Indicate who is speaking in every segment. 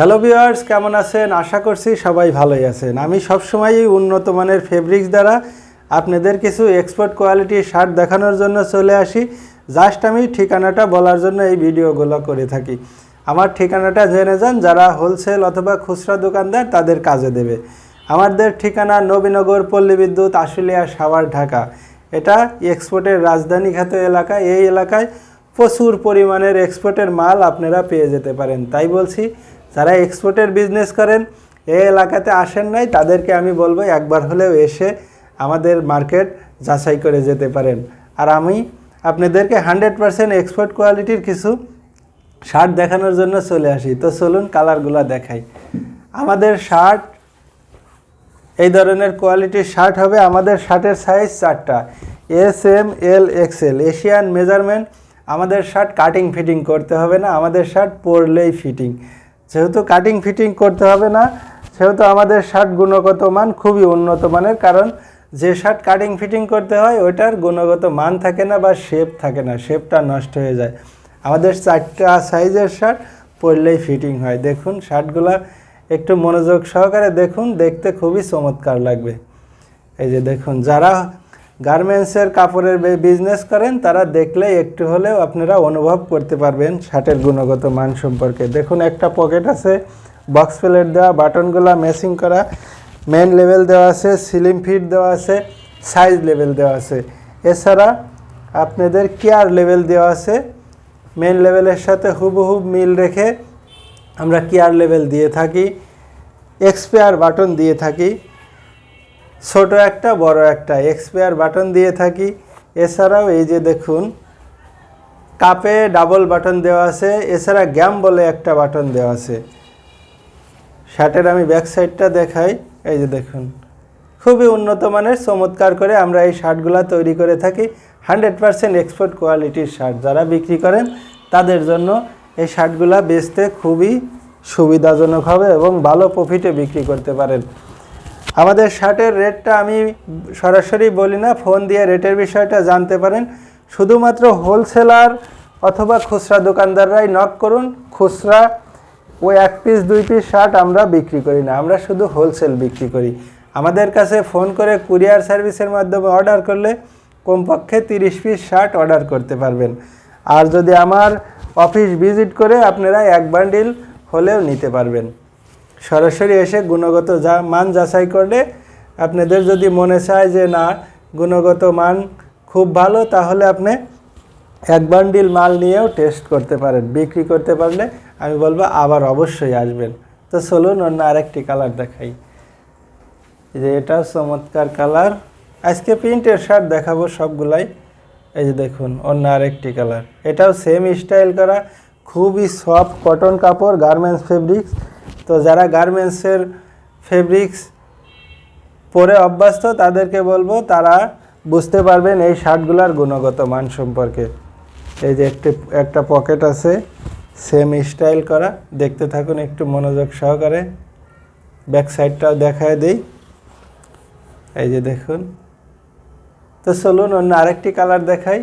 Speaker 1: Hello viewers, কেমন আছেন? আশা করছি সবাই ভালোই আছেন। আমি সবসময়ই উন্নত মানের ফেব্রিক্স দ্বারা আপনাদের কিছু এক্সপোর্ট কোয়ালিটির শার্ট দেখানোর জন্য চলে আসি। জাস্ট আমি ঠিকানাটা বলার জন্য এই ভিডিওগুলো করে থাকি। আমার ঠিকানাটা জেনে যান, যারা হোলসেল অথবা খুচরা দোকানদার তাদের কাজে দেবে। আমাদের ঠিকানা নবীনগর পল্লী বিদ্যুৎ, আশুলিয়া সাভার, ঢাকা। এটা এক্সপোর্টের রাজধানী খ্যাত এলাকা। এই এলাকায় প্রচুর পরিমাণের এক্সপোর্টের মাল আপনারা পেয়ে যেতে পারেন। তাই বলছি যারা এক্সপোর্টের বিজনেস করেন এই এলাকাতে আসেন নাই, তাদেরকে আমি বলব একবার হলেও এসে আমাদের মার্কেট যাচাই করে যেতে পারেন। আর আমি আপনাদেরকে হান্ড্রেড পারসেন্ট এক্সপোর্ট কোয়ালিটির কিছু শার্ট দেখানোর জন্য চলে আসি। তো চলুন কালারগুলো দেখাই। আমাদের শার্ট এই ধরনের কোয়ালিটির শার্ট হবে আমাদের শার্টের সাইজ চারটা। S M L XL Asian measurement আমাদের শার্ট কাটিং ফিটিং করতে হবে না, আমাদের শার্ট পরলেই ফিটিং যেহেতু কাটিং ফিটিং করতে হবে না, সেহেতু আমাদের শার্ট গুণগত মান খুবই উন্নত মানের, কারণ যে শার্ট কাটিং ফিটিং করতে হয়, ওইটার গুণগত মান থাকে না বা শেপ থাকে না শেপটা নষ্ট হয়ে যায়। আমাদের চারটা সাইজের শার্ট পরলেই ফিটিং হয়। দেখুন শার্টগুলা একটু মনোযোগ সহকারে দেখুন, দেখতে খুবই চমৎকার লাগবে। এই যে দেখুন, যারা গার্মেন্টসের কাপড়ের বিজনেস করেন, তারা দেখলে একটু হলেও আপনারা অনুভব করতে পারবেন শার্টের গুণগত মান সম্পর্কে। দেখুন, একটা পকেট আছে বক্স প্লেট দেওয়া বাটনগুলো ম্যাচিং করা মেন লেভেল দেওয়া আছে সিলিম ফিট দেওয়া আছে সাইজ লেভেল দেওয়া আছে। এছাড়া আপনাদের কেয়ার লেভেল দেওয়া আছে মেন লেভেলের সাথে হুবহুব মিল রেখে আমরা কেয়ার লেভেল দিয়ে থাকি এক্সপায়ার বাটন দিয়ে থাকি। ছোট একটা, বড় একটা। এক্সপায়ার বাটন দিয়ে থাকি। এছাড়াও এই যে দেখুন কাপে ডাবল বাটন দেওয়া আছে। এছাড়া গ্যাম বলে একটা বাটন দেওয়া আছে। শার্টের আমি ব্যাক সাইডটা দেখাই। এই যে দেখুন, খুবই উন্নত মানের, চমৎকার করে আমরা এই শার্টগুলো তৈরি করে থাকি। হান্ড্রেড পারসেন্ট এক্সপোর্ট কোয়ালিটির শার্ট যারা বিক্রি করেন, তাদের জন্য এই শার্টগুলো বেচতে খুবই সুবিধাজনক হবে এবং ভালো প্রফিটে বিক্রি করতে পারেন। আমাদের শার্টের রেটটা আমি সরাসরি বলি না, ফোন দিয়ে রেটের বিষয়টা জানতে পারেন। শুধুমাত্র হোলসেলার অথবা খুচরা দোকানদাররাই নক করুন, খুচরা ওই এক পিস দুই পিস শার্ট আমরা বিক্রি করি না, আমরা শুধু হোলসেল বিক্রি করি। আমাদের কাছে ফোন করে কুরিয়ার সার্ভিসের মাধ্যমে অর্ডার করলে কমপক্ষে তিরিশ পিস শার্ট অর্ডার করতে পারবেন। আর যদি আমার অফিস ভিজিট করে আপনারা এক বান্ডিল হলেও নিতে পারবেন। সরাসরি এসে গুণগত যা মান যাচাই করলে আপনাদের যদি মনে চায় যে না, গুণগত মান খুব ভালো, তাহলে আপনি এক বান্ডিল মাল নিয়েও টেস্ট করতে পারেন, বিক্রি করতে পারলে আমি বলব আবার অবশ্যই আসবেন। তো চলুন অন্য আরেকটি কালার দেখাই। যে এটাও চমৎকার কালার আজকে প্রিন্টের শার্ট দেখাবো সবগুলাই। এই যে দেখুন, অন্য আরেকটি কালার এটাও সেম স্টাইল করা, খুবই সফট কটন কাপড় গার্মেন্টস ফেব্রিক্স তো যারা গার্মেন্টসের ফেব্রিক্স পরে অভ্যস্ত, তাদেরকে বলব তারা বুঝতে পারবেন এই শার্টগুলোর গুণগত মান সম্পর্কে। এই যে একটি, একটা পকেট আছে সেম স্টাইল করা। দেখতে থাকুন একটু মনোযোগ সহকারে। ব্যাক সাইডটাও দেখায় দিই। এই যে দেখুন। তো চলুন অন্য আরেকটি কালার দেখাই।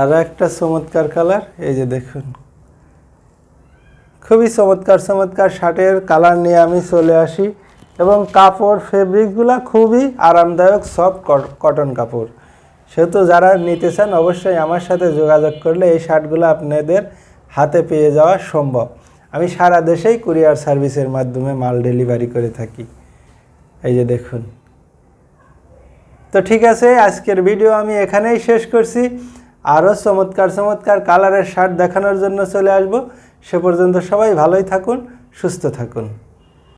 Speaker 1: আরও একটা চমৎকার কালার। এই যে দেখুন। খুবই চমৎকার চমৎকার শার্টের কালার নিয়ে আমি চলে আসি এবং কাপড়, ফেব্রিকগুলো খুবই আরামদায়ক সফট কটন কাপড়। সেহেতু যারা নিতে চান অবশ্যই আমার সাথে যোগাযোগ করলে এই শার্টগুলো আপনাদের হাতে পেয়ে যাওয়া সম্ভব। আমি সারা দেশেই কুরিয়ার সার্ভিসের মাধ্যমে মাল ডেলিভারি করে থাকি। এই যে দেখুন। তো ঠিক আছে, আজকের ভিডিও আমি এখানেই শেষ করছি। আরও চমৎকার চমৎকার কালারের শার্ট দেখানোর জন্য চলে আসব। সে পর্যন্ত সবাই ভালোই থাকুন সুস্থ থাকুন।